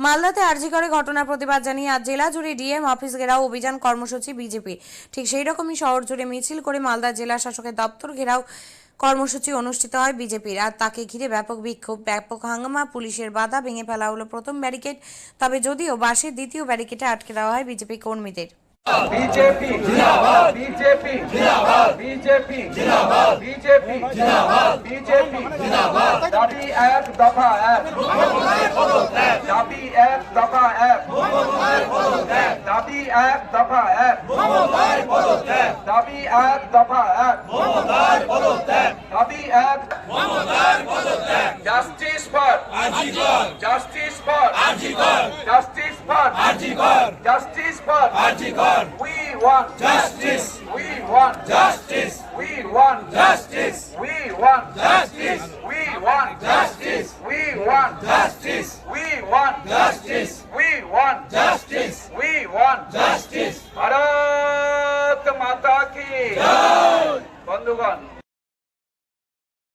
মালদাতে আর্জি করে ঘটনার প্রতিবাদ জানিয়ে আজ জেলা জুড়ে ডিএম অফিস ঘেরাও অভিযান কর্মসূচি বিজেপি। ঠিক সেই রকমই শহর জুড়ে মিছিল করে মালদা জেলা শাসকের দপ্তর ঘেরাও কর্মসূচি অনুষ্ঠিত হয় বিজেপির। আর তাকে ঘিরে ব্যাপক বিক্ষোভ, ব্যাপক হাঙ্গামা, পুলিশের বাধা ভেঙে ফেলা হলো প্রথম ব্যারিকেড। তবে যদিও বাসের দ্বিতীয় ব্যারিকেডে আটকে দেওয়া হয় বিজেপি কর্মীদের। বিজেপি জিন্দাবাদ। বিজেপি জিন্দাবাদ। বিজেপি জিন্দাবাদ। বিজেপি জিন্দাবাদ। বিজেপি জিন্দাবাদ। দাবি এক দফা এক। দাবি এক দফা এক। দাবি এক দফা এক। দাবি এক দফা এক। দাবি এক justice for RG Kar justice for RG Kar justice for RG Kar justice for RG Kar we want justice we want justice we want justice we want justice we want justice we want justice